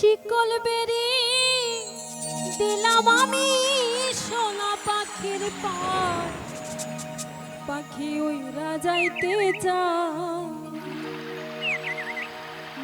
শিকল বেরি দিলাম আমি সোনা পাখির পার পাখি উইরা যাইতে চা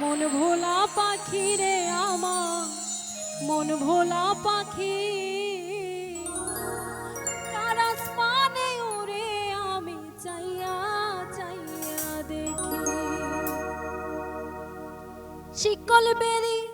মন ভোলা পাখি রে আমার, মন ভোলা পাখি। আমি চাইয়া চাইয়া শিকল বেরি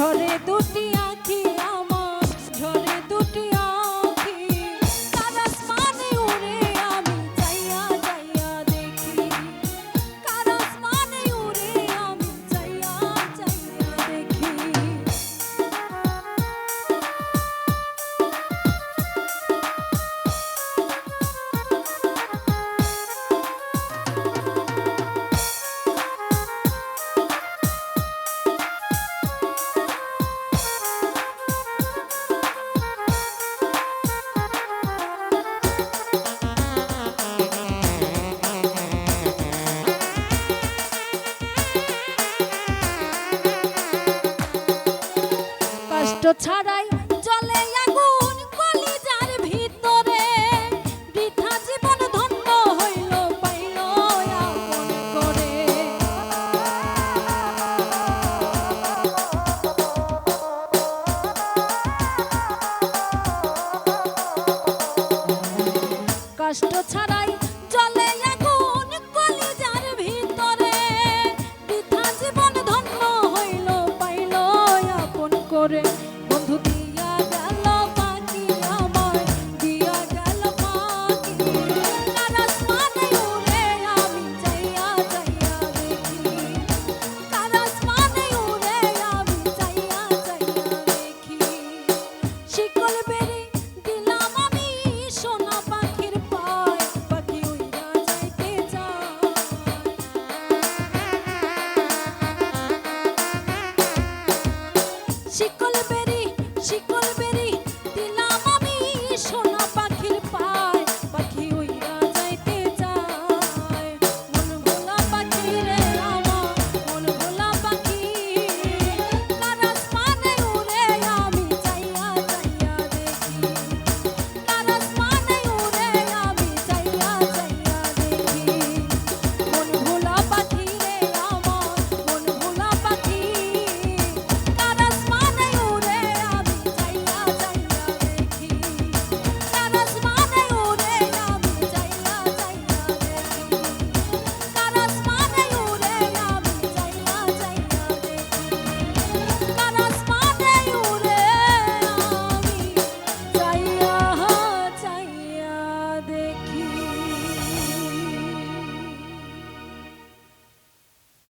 ঝরে দুটি ছাড়াই জলে আগুন কলিজার ভিতরে। বৃথা জীবন ধন্য হইল, পাইল আপন করে। কষ্ট ছাড়াই জলে আগুন কলিজার ভিতরে। বৃথা জীবন ধন্য হইল, পাইল আপন করে। বন্ধু দিয়া